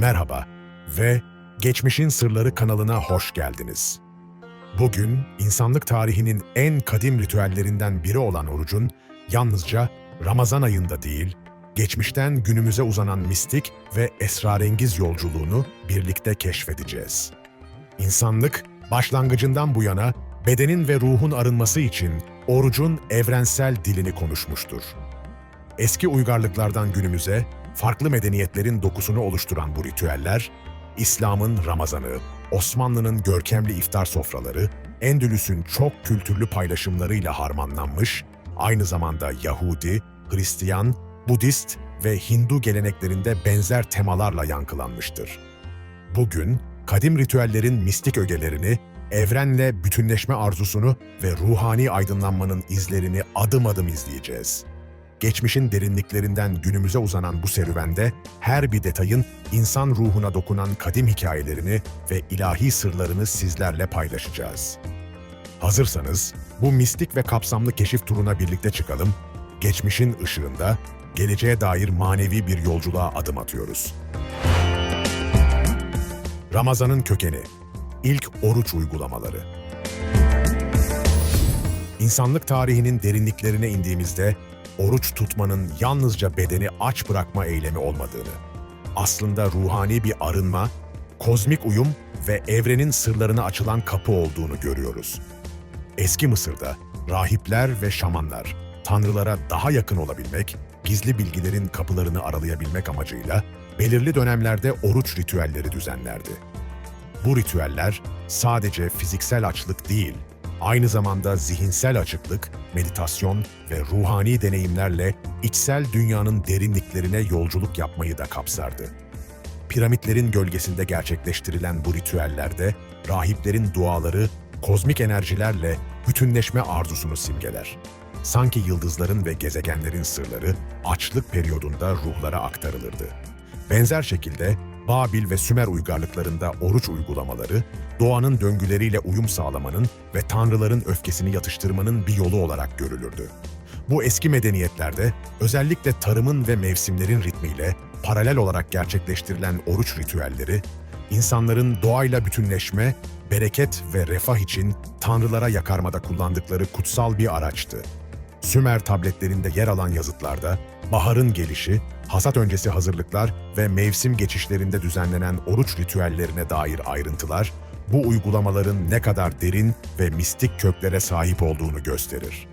Merhaba ve Geçmişin Sırları kanalına hoş geldiniz. Bugün insanlık tarihinin en kadim ritüellerinden biri olan orucun yalnızca Ramazan ayında değil, geçmişten günümüze uzanan mistik ve esrarengiz yolculuğunu birlikte keşfedeceğiz. İnsanlık başlangıcından bu yana bedenin ve ruhun arınması için orucun evrensel dilini konuşmuştur. Eski uygarlıklardan günümüze farklı medeniyetlerin dokusunu oluşturan bu ritüeller, İslam'ın Ramazan'ı, Osmanlı'nın görkemli iftar sofraları, Endülüs'ün çok kültürlü paylaşımlarıyla harmanlanmış, aynı zamanda Yahudi, Hristiyan, Budist ve Hindu geleneklerinde benzer temalarla yankılanmıştır. Bugün kadim ritüellerin mistik ögelerini, evrenle bütünleşme arzusunu ve ruhani aydınlanmanın izlerini adım adım izleyeceğiz. Geçmişin derinliklerinden günümüze uzanan bu serüvende her bir detayın insan ruhuna dokunan kadim hikayelerini ve ilahi sırlarını sizlerle paylaşacağız. Hazırsanız bu mistik ve kapsamlı keşif turuna birlikte çıkalım. Geçmişin ışığında geleceğe dair manevi bir yolculuğa adım atıyoruz. Ramazan'ın kökeni, ilk oruç uygulamaları. İnsanlık tarihinin derinliklerine indiğimizde oruç tutmanın yalnızca bedeni aç bırakma eylemi olmadığını, aslında ruhani bir arınma, kozmik uyum ve evrenin sırlarına açılan kapı olduğunu görüyoruz. Eski Mısır'da rahipler ve şamanlar tanrılara daha yakın olabilmek, gizli bilgilerin kapılarını aralayabilmek amacıyla belirli dönemlerde oruç ritüelleri düzenlerdi. Bu ritüeller sadece fiziksel açlık değil, aynı zamanda zihinsel açıklık, meditasyon ve ruhani deneyimlerle içsel dünyanın derinliklerine yolculuk yapmayı da kapsardı. Piramitlerin gölgesinde gerçekleştirilen bu ritüellerde rahiplerin duaları kozmik enerjilerle bütünleşme arzusunu simgeler. Sanki yıldızların ve gezegenlerin sırları açlık periyodunda ruhlara aktarılırdı. Benzer şekilde Babil ve Sümer uygarlıklarında oruç uygulamaları, doğanın döngüleriyle uyum sağlamanın ve tanrıların öfkesini yatıştırmanın bir yolu olarak görülürdü. Bu eski medeniyetlerde özellikle tarımın ve mevsimlerin ritmiyle paralel olarak gerçekleştirilen oruç ritüelleri, insanların doğayla bütünleşme, bereket ve refah için tanrılara yakarmada kullandıkları kutsal bir araçtı. Sümer tabletlerinde yer alan yazıtlarda baharın gelişi, hasat öncesi hazırlıklar ve mevsim geçişlerinde düzenlenen oruç ritüellerine dair ayrıntılar, bu uygulamaların ne kadar derin ve mistik köklere sahip olduğunu gösterir.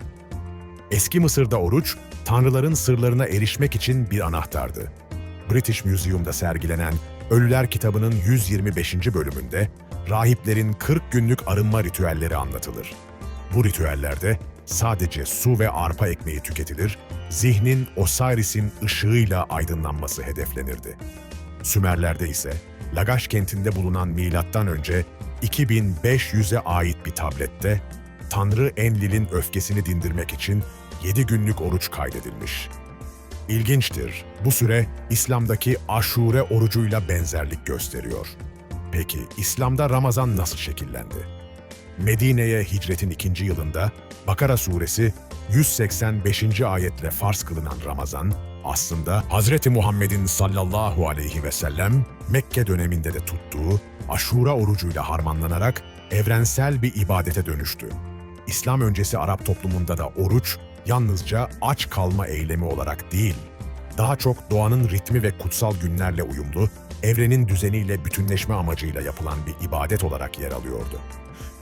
Eski Mısır'da oruç, tanrıların sırlarına erişmek için bir anahtardı. British Museum'da sergilenen Ölüler kitabının 125. bölümünde rahiplerin 40 günlük arınma ritüelleri anlatılır. Bu ritüellerde sadece su ve arpa ekmeği tüketilir, zihnin Osiris'in ışığıyla aydınlanması hedeflenirdi. Sümerlerde ise Lagash kentinde bulunan milattan önce 2500'e ait bir tablette Tanrı Enlil'in öfkesini dindirmek için 7 günlük oruç kaydedilmiş. İlginçtir, bu süre İslam'daki aşure orucuyla benzerlik gösteriyor. Peki İslam'da Ramazan nasıl şekillendi? Medine'ye hicretin ikinci yılında Bakara suresi 185. ayetle farz kılınan Ramazan, aslında Hazreti Muhammed'in sallallahu aleyhi ve sellem Mekke döneminde de tuttuğu aşura orucuyla harmanlanarak evrensel bir ibadete dönüştü. İslam öncesi Arap toplumunda da oruç yalnızca aç kalma eylemi olarak değil, daha çok doğanın ritmi ve kutsal günlerle uyumlu, evrenin düzeniyle bütünleşme amacıyla yapılan bir ibadet olarak yer alıyordu.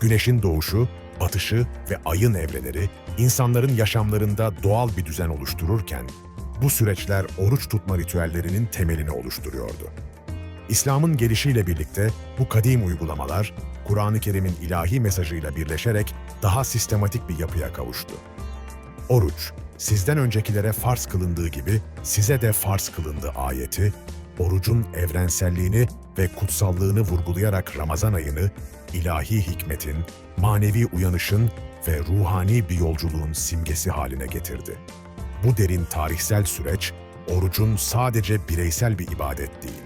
Güneşin doğuşu, batışı ve ayın evreleri insanların yaşamlarında doğal bir düzen oluştururken, bu süreçler oruç tutma ritüellerinin temelini oluşturuyordu. İslam'ın gelişiyle birlikte bu kadim uygulamalar, Kur'an-ı Kerim'in ilahi mesajıyla birleşerek daha sistematik bir yapıya kavuştu. Oruç, sizden öncekilere farz kılındığı gibi size de farz kılındı ayeti, orucun evrenselliğini ve kutsallığını vurgulayarak Ramazan ayını ilahi hikmetin, manevi uyanışın ve ruhani bir yolculuğun simgesi haline getirdi. Bu derin tarihsel süreç, orucun sadece bireysel bir ibadet değil,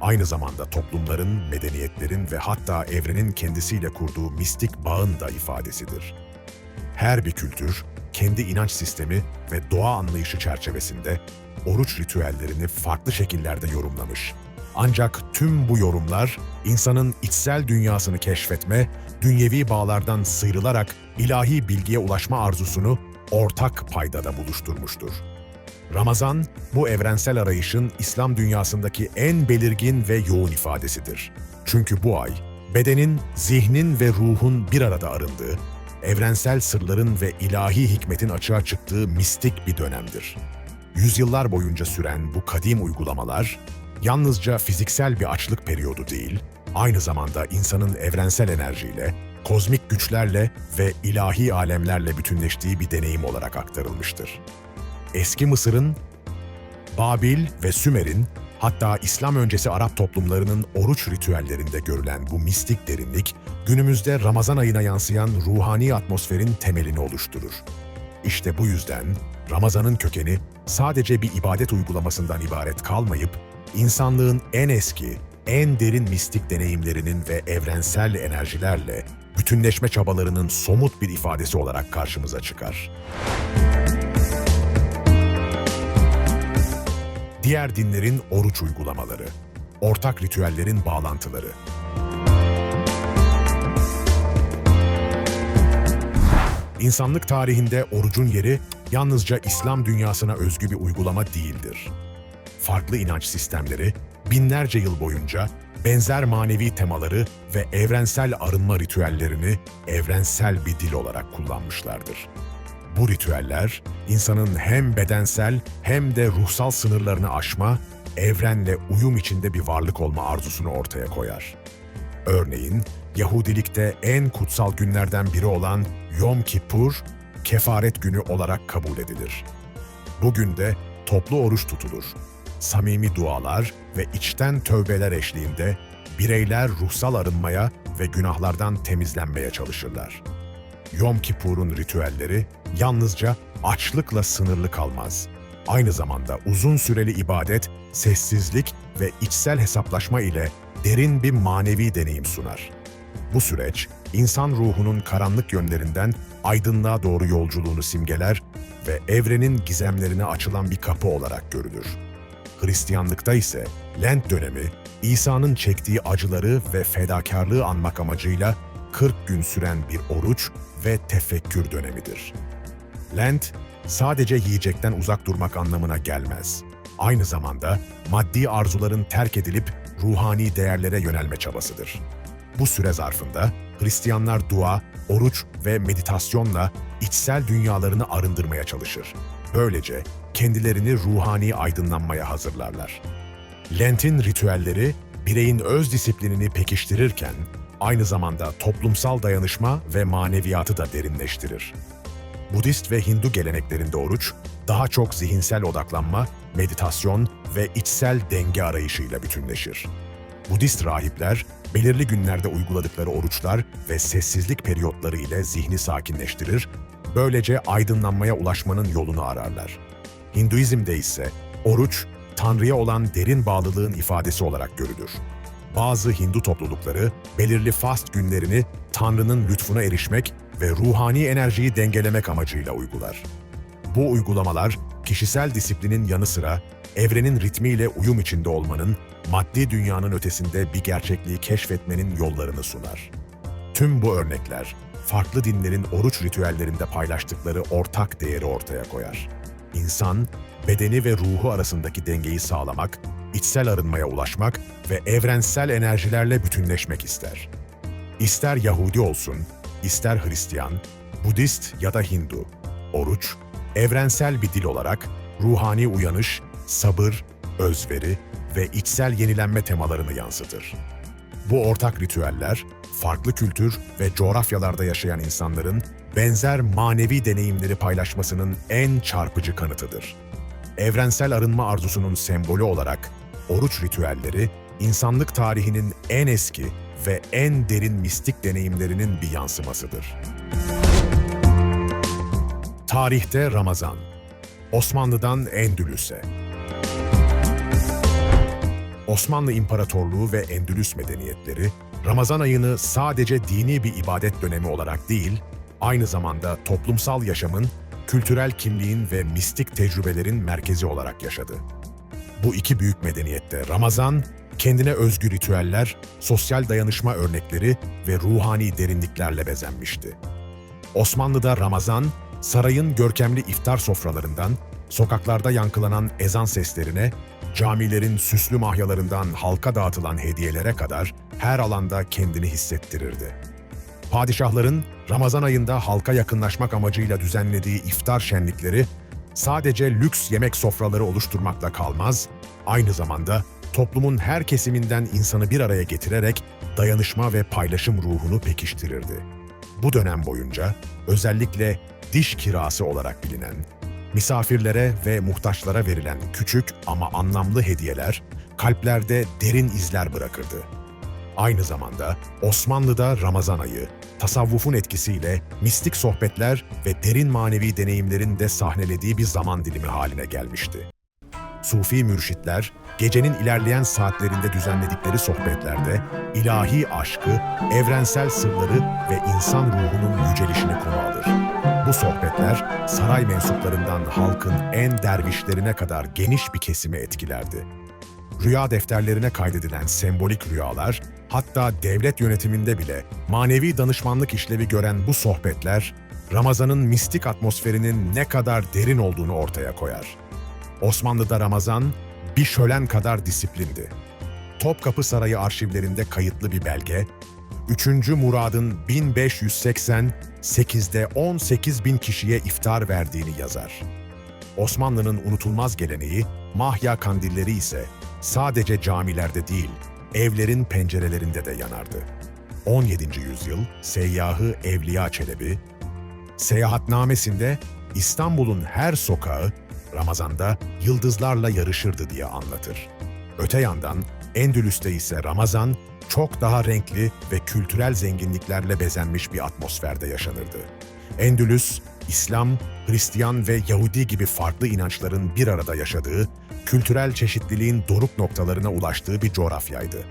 aynı zamanda toplumların, medeniyetlerin ve hatta evrenin kendisiyle kurduğu mistik bağın da ifadesidir. Her bir kültür, kendi inanç sistemi ve doğa anlayışı çerçevesinde oruç ritüellerini farklı şekillerde yorumlamış. Ancak tüm bu yorumlar insanın içsel dünyasını keşfetme, dünyevi bağlardan sıyrılarak ilahi bilgiye ulaşma arzusunu ortak paydada buluşturmuştur. Ramazan, bu evrensel arayışın İslam dünyasındaki en belirgin ve yoğun ifadesidir. Çünkü bu ay, bedenin, zihnin ve ruhun bir arada arındığı, evrensel sırların ve ilahi hikmetin açığa çıktığı mistik bir dönemdir. Yüzyıllar boyunca süren bu kadim uygulamalar, yalnızca fiziksel bir açlık periyodu değil, aynı zamanda insanın evrensel enerjiyle, kozmik güçlerle ve ilahi alemlerle bütünleştiği bir deneyim olarak aktarılmıştır. Eski Mısır'ın, Babil ve Sümer'in hatta İslam öncesi Arap toplumlarının oruç ritüellerinde görülen bu mistik derinlik, günümüzde Ramazan ayına yansıyan ruhani atmosferin temelini oluşturur. İşte bu yüzden Ramazan'ın kökeni sadece bir ibadet uygulamasından ibaret kalmayıp, insanlığın en eski, en derin mistik deneyimlerinin ve evrensel enerjilerle bütünleşme çabalarının somut bir ifadesi olarak karşımıza çıkar. Diğer dinlerin oruç uygulamaları, ortak ritüellerin bağlantıları. İnsanlık tarihinde orucun yeri yalnızca İslam dünyasına özgü bir uygulama değildir. Farklı inanç sistemleri binlerce yıl boyunca benzer manevi temaları ve evrensel arınma ritüellerini evrensel bir dil olarak kullanmışlardır. Bu ritüeller, insanın hem bedensel hem de ruhsal sınırlarını aşma, evrenle uyum içinde bir varlık olma arzusunu ortaya koyar. Örneğin, Yahudilikte en kutsal günlerden biri olan Yom Kippur, kefaret günü olarak kabul edilir. Bugün de toplu oruç tutulur. Samimi dualar ve içten tövbeler eşliğinde bireyler ruhsal arınmaya ve günahlardan temizlenmeye çalışırlar. Yom Kippur'un ritüelleri yalnızca açlıkla sınırlı kalmaz. Aynı zamanda uzun süreli ibadet, sessizlik ve içsel hesaplaşma ile derin bir manevi deneyim sunar. Bu süreç, insan ruhunun karanlık yönlerinden aydınlığa doğru yolculuğunu simgeler ve evrenin gizemlerine açılan bir kapı olarak görülür. Hristiyanlıkta ise Lent dönemi, İsa'nın çektiği acıları ve fedakarlığı anmak amacıyla 40 gün süren bir oruç ve tefekkür dönemidir. Lent, sadece yiyecekten uzak durmak anlamına gelmez. Aynı zamanda maddi arzuların terk edilip ruhani değerlere yönelme çabasıdır. Bu süre zarfında Hristiyanlar dua, oruç ve meditasyonla içsel dünyalarını arındırmaya çalışır. Böylece kendilerini ruhani aydınlanmaya hazırlarlar. Lent'in ritüelleri bireyin öz disiplinini pekiştirirken aynı zamanda toplumsal dayanışma ve maneviyatı da derinleştirir. Budist ve Hindu geleneklerinde oruç, daha çok zihinsel odaklanma, meditasyon ve içsel denge arayışıyla bütünleşir. Budist rahipler, belirli günlerde uyguladıkları oruçlar ve sessizlik periyotları ile zihni sakinleştirir, böylece aydınlanmaya ulaşmanın yolunu ararlar. Hinduizm'de ise oruç, Tanrı'ya olan derin bağlılığın ifadesi olarak görülür. Bazı Hindu toplulukları belirli fast günlerini Tanrı'nın lütfuna erişmek ve ruhani enerjiyi dengelemek amacıyla uygular. Bu uygulamalar kişisel disiplinin yanı sıra evrenin ritmiyle uyum içinde olmanın, maddi dünyanın ötesinde bir gerçekliği keşfetmenin yollarını sunar. Tüm bu örnekler, farklı dinlerin oruç ritüellerinde paylaştıkları ortak değeri ortaya koyar. İnsan, bedeni ve ruhu arasındaki dengeyi sağlamak, içsel arınmaya ulaşmak ve evrensel enerjilerle bütünleşmek ister. İster Yahudi olsun, ister Hristiyan, Budist ya da Hindu, oruç, evrensel bir dil olarak ruhani uyanış, sabır, özveri ve içsel yenilenme temalarını yansıtır. Bu ortak ritüeller, farklı kültür ve coğrafyalarda yaşayan insanların benzer manevi deneyimleri paylaşmasının en çarpıcı kanıtıdır. Evrensel arınma arzusunun sembolü olarak oruç ritüelleri, insanlık tarihinin en eski ve en derin mistik deneyimlerinin bir yansımasıdır. Tarihte Ramazan Osmanlı'dan Endülüs'e Osmanlı İmparatorluğu ve Endülüs medeniyetleri, Ramazan ayını sadece dini bir ibadet dönemi olarak değil, aynı zamanda toplumsal yaşamın, kültürel kimliğin ve mistik tecrübelerin merkezi olarak yaşadı. Bu iki büyük medeniyette Ramazan, kendine özgü ritüeller, sosyal dayanışma örnekleri ve ruhani derinliklerle bezenmişti. Osmanlı'da Ramazan, sarayın görkemli iftar sofralarından, sokaklarda yankılanan ezan seslerine, camilerin süslü mahyalarından halka dağıtılan hediyelere kadar her alanda kendini hissettirirdi. Padişahların Ramazan ayında halka yakınlaşmak amacıyla düzenlediği iftar şenlikleri sadece lüks yemek sofraları oluşturmakla kalmaz, aynı zamanda toplumun her kesiminden insanı bir araya getirerek dayanışma ve paylaşım ruhunu pekiştirirdi. Bu dönem boyunca özellikle diş kirası olarak bilinen, misafirlere ve muhtaçlara verilen küçük ama anlamlı hediyeler kalplerde derin izler bırakırdı. Aynı zamanda Osmanlı'da Ramazan ayı, tasavvufun etkisiyle mistik sohbetler ve derin manevi deneyimlerin de sahnelediği bir zaman dilimi haline gelmişti. Sufi mürşitler, gecenin ilerleyen saatlerinde düzenledikleri sohbetlerde ilahi aşkı, evrensel sırları ve insan ruhunun yücelişini konu alır. Bu sohbetler saray mensuplarından halkın en dervişlerine kadar geniş bir kesimi etkilerdi. Rüya defterlerine kaydedilen sembolik rüyalar, hatta devlet yönetiminde bile manevi danışmanlık işlevi gören bu sohbetler, Ramazan'ın mistik atmosferinin ne kadar derin olduğunu ortaya koyar. Osmanlı'da Ramazan bir şölen kadar disiplindi. Topkapı Sarayı arşivlerinde kayıtlı bir belge, 3. Murad'ın 1588'de 18 bin kişiye iftar verdiğini yazar. Osmanlı'nın unutulmaz geleneği, Mahya kandilleri ise sadece camilerde değil, evlerin pencerelerinde de yanardı. 17. yüzyıl seyyahı Evliya Çelebi, seyahatnamesinde İstanbul'un her sokağı Ramazan'da yıldızlarla yarışırdı diye anlatır. Öte yandan Endülüs'te ise Ramazan çok daha renkli ve kültürel zenginliklerle bezenmiş bir atmosferde yaşanırdı. Endülüs, İslam, Hristiyan ve Yahudi gibi farklı inançların bir arada yaşadığı, kültürel çeşitliliğin doruk noktalarına ulaştığı bir coğrafyaydı.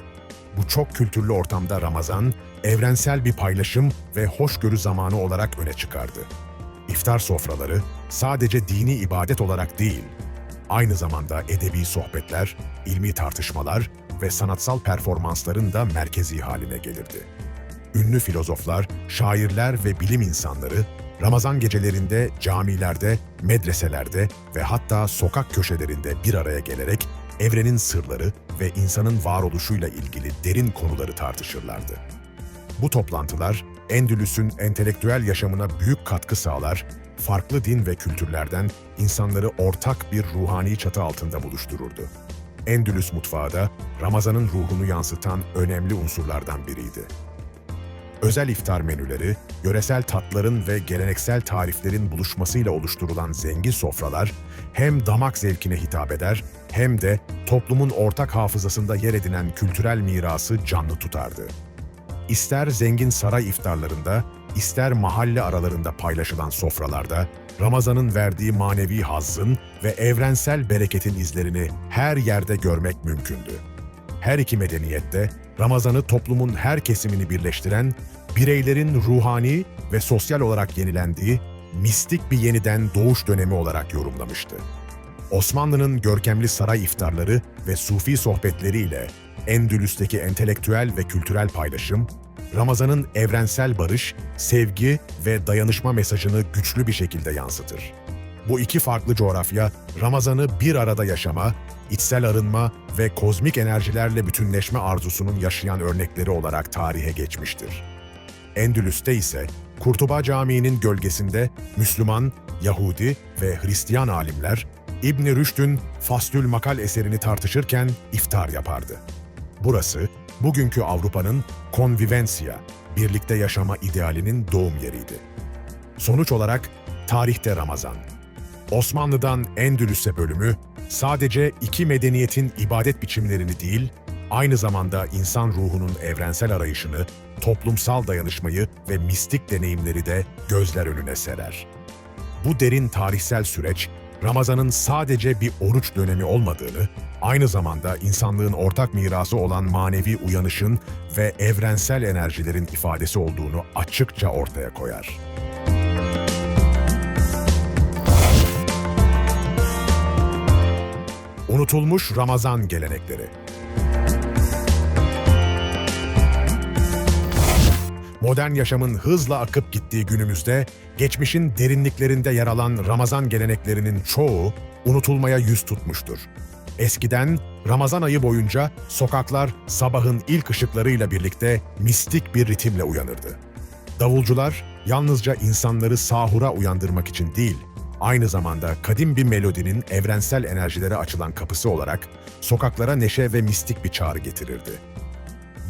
Bu çok kültürlü ortamda Ramazan, evrensel bir paylaşım ve hoşgörü zamanı olarak öne çıkardı. İftar sofraları sadece dini ibadet olarak değil, aynı zamanda edebi sohbetler, ilmi tartışmalar ve sanatsal performansların da merkezi haline gelirdi. Ünlü filozoflar, şairler ve bilim insanları Ramazan gecelerinde camilerde, medreselerde ve hatta sokak köşelerinde bir araya gelerek evrenin sırları ve insanın varoluşuyla ilgili derin konuları tartışırlardı. Bu toplantılar Endülüs'ün entelektüel yaşamına büyük katkı sağlar, farklı din ve kültürlerden insanları ortak bir ruhani çatı altında buluştururdu. Endülüs mutfağı da Ramazan'ın ruhunu yansıtan önemli unsurlardan biriydi. Özel iftar menüleri, yöresel tatların ve geleneksel tariflerin buluşmasıyla oluşturulan zengin sofralar hem damak zevkine hitap eder hem de toplumun ortak hafızasında yer edinen kültürel mirası canlı tutardı. İster zengin saray iftarlarında, ister mahalle aralarında paylaşılan sofralarda, Ramazan'ın verdiği manevi hazzın ve evrensel bereketin izlerini her yerde görmek mümkündü. Her iki medeniyette Ramazan'ı toplumun her kesimini birleştiren, bireylerin ruhani ve sosyal olarak yenilendiği, mistik bir yeniden doğuş dönemi olarak yorumlamıştı. Osmanlı'nın görkemli saray iftarları ve sufi sohbetleriyle Endülüs'teki entelektüel ve kültürel paylaşım, Ramazan'ın evrensel barış, sevgi ve dayanışma mesajını güçlü bir şekilde yansıtır. Bu iki farklı coğrafya, Ramazan'ı bir arada yaşama, içsel arınma ve kozmik enerjilerle bütünleşme arzusunun yaşayan örnekleri olarak tarihe geçmiştir. Endülüs'te ise Kurtuba Camii'nin gölgesinde Müslüman, Yahudi ve Hristiyan alimler İbn Rüşd'ün Faslül Makal eserini tartışırken iftar yapardı. Burası, bugünkü Avrupa'nın konvivensiya, birlikte yaşama idealinin doğum yeriydi. Sonuç olarak tarihte Ramazan. Osmanlı'dan Endülüs'e bölümü sadece iki medeniyetin ibadet biçimlerini değil, aynı zamanda insan ruhunun evrensel arayışını, toplumsal dayanışmayı ve mistik deneyimleri de gözler önüne serer. Bu derin tarihsel süreç, Ramazan'ın sadece bir oruç dönemi olmadığını, aynı zamanda insanlığın ortak mirası olan manevi uyanışın ve evrensel enerjilerin ifadesi olduğunu açıkça ortaya koyar. unutulmuş Ramazan gelenekleri. Modern yaşamın hızla akıp gittiği günümüzde geçmişin derinliklerinde yer alan Ramazan geleneklerinin çoğu unutulmaya yüz tutmuştur. Eskiden Ramazan ayı boyunca sokaklar sabahın ilk ışıklarıyla birlikte mistik bir ritimle uyanırdı. Davulcular yalnızca insanları sahura uyandırmak için değil, aynı zamanda kadim bir melodinin evrensel enerjilere açılan kapısı olarak sokaklara neşe ve mistik bir çağrı getirirdi.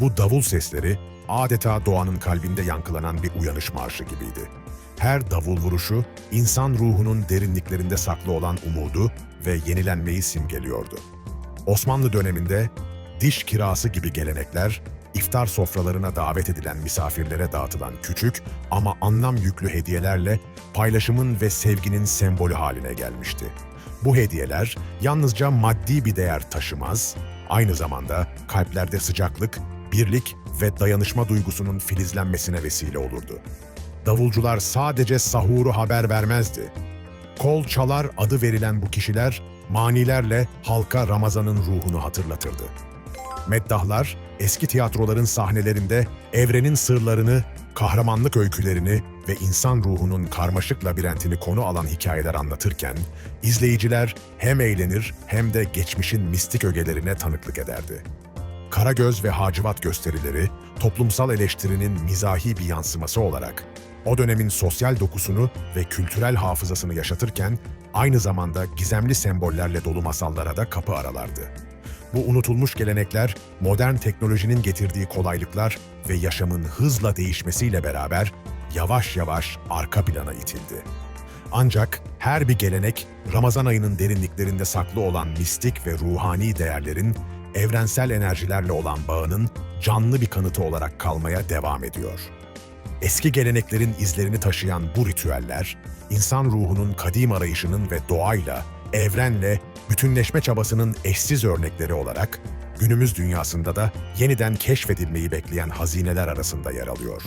Bu davul sesleri adeta doğanın kalbinde yankılanan bir uyanış marşı gibiydi. Her davul vuruşu insan ruhunun derinliklerinde saklı olan umudu ve yenilenmeyi simgeliyordu. Osmanlı döneminde diş kirası gibi gelenekler, iftar sofralarına davet edilen misafirlere dağıtılan küçük ama anlam yüklü hediyelerle paylaşımın ve sevginin sembolü haline gelmişti. Bu hediyeler yalnızca maddi bir değer taşımaz, aynı zamanda kalplerde sıcaklık, birlik ve dayanışma duygusunun filizlenmesine vesile olurdu. Davulcular sadece sahuru haber vermezdi. Kol çalar adı verilen bu kişiler manilerle halka Ramazan'ın ruhunu hatırlatırdı. Meddahlar eski tiyatroların sahnelerinde evrenin sırlarını, kahramanlık öykülerini ve insan ruhunun karmaşık labirentini konu alan hikayeler anlatırken, izleyiciler hem eğlenir hem de geçmişin mistik ögelerine tanıklık ederdi. Karagöz ve Hacivat gösterileri, toplumsal eleştirinin mizahi bir yansıması olarak, o dönemin sosyal dokusunu ve kültürel hafızasını yaşatırken, aynı zamanda gizemli sembollerle dolu masallara da kapı aralardı. Bu unutulmuş gelenekler, modern teknolojinin getirdiği kolaylıklar ve yaşamın hızla değişmesiyle beraber yavaş yavaş arka plana itildi. Ancak her bir gelenek, Ramazan ayının derinliklerinde saklı olan mistik ve ruhani değerlerin, evrensel enerjilerle olan bağının canlı bir kanıtı olarak kalmaya devam ediyor. Eski geleneklerin izlerini taşıyan bu ritüeller, insan ruhunun kadim arayışının ve doğayla, evrenle bütünleşme çabasının eşsiz örnekleri olarak günümüz dünyasında da yeniden keşfedilmeyi bekleyen hazineler arasında yer alıyor.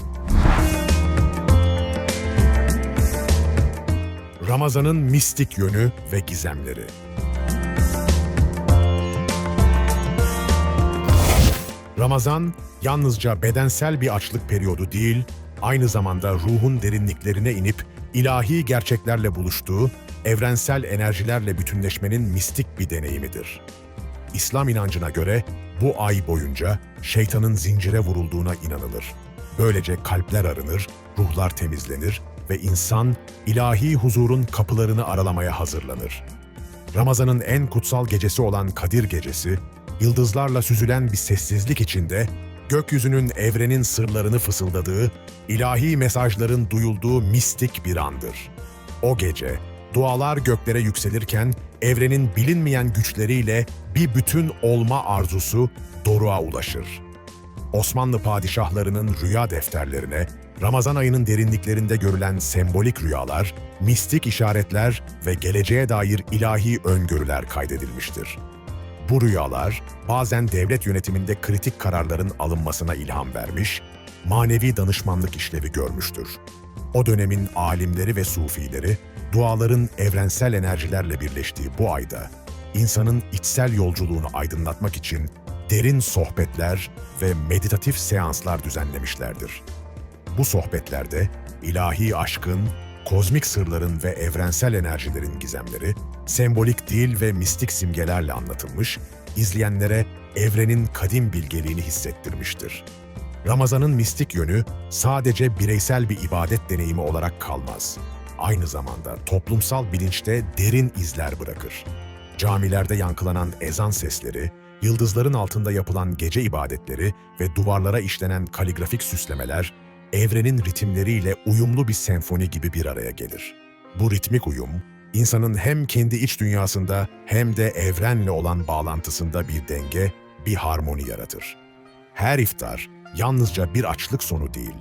Ramazan'ın mistik yönü ve gizemleri. Ramazan yalnızca bedensel bir açlık periyodu değil, aynı zamanda ruhun derinliklerine inip ilahi gerçeklerle buluştuğu, evrensel enerjilerle bütünleşmenin mistik bir deneyimidir. İslam inancına göre bu ay boyunca şeytanın zincire vurulduğuna inanılır. Böylece kalpler arınır, ruhlar temizlenir ve insan ilahi huzurun kapılarını aralamaya hazırlanır. Ramazan'ın en kutsal gecesi olan Kadir Gecesi, yıldızlarla süzülen bir sessizlik içinde gökyüzünün evrenin sırlarını fısıldadığı, ilahi mesajların duyulduğu mistik bir andır. O gece, dualar göklere yükselirken evrenin bilinmeyen güçleriyle bir bütün olma arzusu doruğa ulaşır. Osmanlı padişahlarının rüya defterlerine Ramazan ayının derinliklerinde görülen sembolik rüyalar, mistik işaretler ve geleceğe dair ilahi öngörüler kaydedilmiştir. Bu rüyalar bazen devlet yönetiminde kritik kararların alınmasına ilham vermiş, manevi danışmanlık işlevi görmüştür. O dönemin alimleri ve sufileri, duaların evrensel enerjilerle birleştiği bu ayda, insanın içsel yolculuğunu aydınlatmak için derin sohbetler ve meditatif seanslar düzenlemişlerdir. Bu sohbetlerde ilahi aşkın, kozmik sırların ve evrensel enerjilerin gizemleri, sembolik dil ve mistik simgelerle anlatılmış, izleyenlere evrenin kadim bilgeliğini hissettirmiştir. Ramazan'ın mistik yönü sadece bireysel bir ibadet deneyimi olarak kalmaz. Aynı zamanda toplumsal bilinçte derin izler bırakır. Camilerde yankılanan ezan sesleri, yıldızların altında yapılan gece ibadetleri ve duvarlara işlenen kaligrafik süslemeler, evrenin ritimleriyle uyumlu bir senfoni gibi bir araya gelir. Bu ritmik uyum, insanın hem kendi iç dünyasında hem de evrenle olan bağlantısında bir denge, bir harmoni yaratır. Her iftar yalnızca bir açlık sonu değil,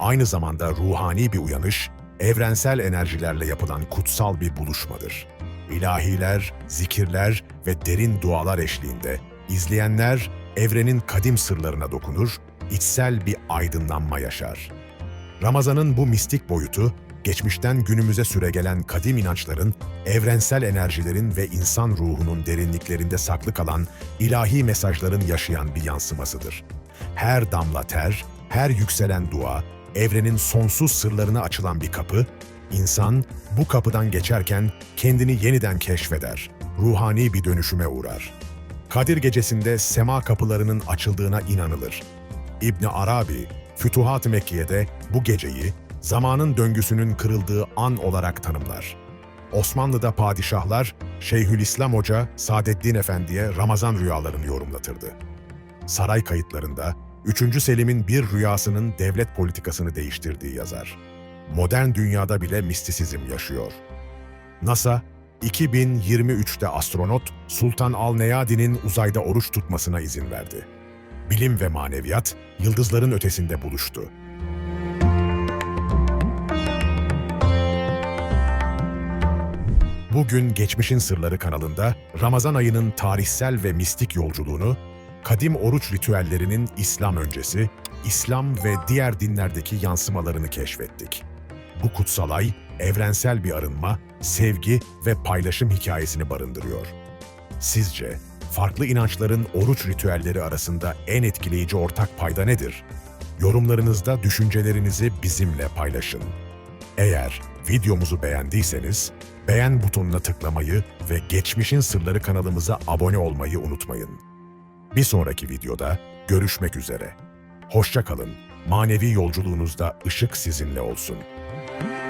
aynı zamanda ruhani bir uyanış, evrensel enerjilerle yapılan kutsal bir buluşmadır. İlahiler, zikirler ve derin dualar eşliğinde izleyenler evrenin kadim sırlarına dokunur, içsel bir aydınlanma yaşar. Ramazan'ın bu mistik boyutu, geçmişten günümüze süregelen kadim inançların, evrensel enerjilerin ve insan ruhunun derinliklerinde saklı kalan ilahi mesajların yaşayan bir yansımasıdır. Her damla ter, her yükselen dua, evrenin sonsuz sırlarına açılan bir kapı, insan bu kapıdan geçerken kendini yeniden keşfeder, ruhani bir dönüşüme uğrar. Kadir gecesinde sema kapılarının açıldığına inanılır. İbni Arabi, Fütuhat-ı Mekke'de bu geceyi zamanın döngüsünün kırıldığı an olarak tanımlar. Osmanlı'da padişahlar Şeyhülislam Hoca Saadettin Efendi'ye Ramazan rüyalarını yorumlatırdı. Saray kayıtlarında 3. Selim'in bir rüyasının devlet politikasını değiştirdiği yazar. Modern dünyada bile mistisizm yaşıyor. NASA, 2023'te astronot Sultan Al-Neyadi'nin uzayda oruç tutmasına izin verdi. Bilim ve maneviyat yıldızların ötesinde buluştu. Bugün Geçmişin Sırları kanalında Ramazan ayının tarihsel ve mistik yolculuğunu, kadim oruç ritüellerinin İslam öncesi, İslam ve diğer dinlerdeki yansımalarını keşfettik. Bu kutsal ay, evrensel bir arınma, sevgi ve paylaşım hikayesini barındırıyor. Sizce farklı inançların oruç ritüelleri arasında en etkileyici ortak payda nedir? Yorumlarınızda düşüncelerinizi bizimle paylaşın. Eğer videomuzu beğendiyseniz beğen butonuna tıklamayı ve Geçmişin Sırları kanalımıza abone olmayı unutmayın. Bir sonraki videoda görüşmek üzere. Hoşça kalın. Manevi yolculuğunuzda ışık sizinle olsun.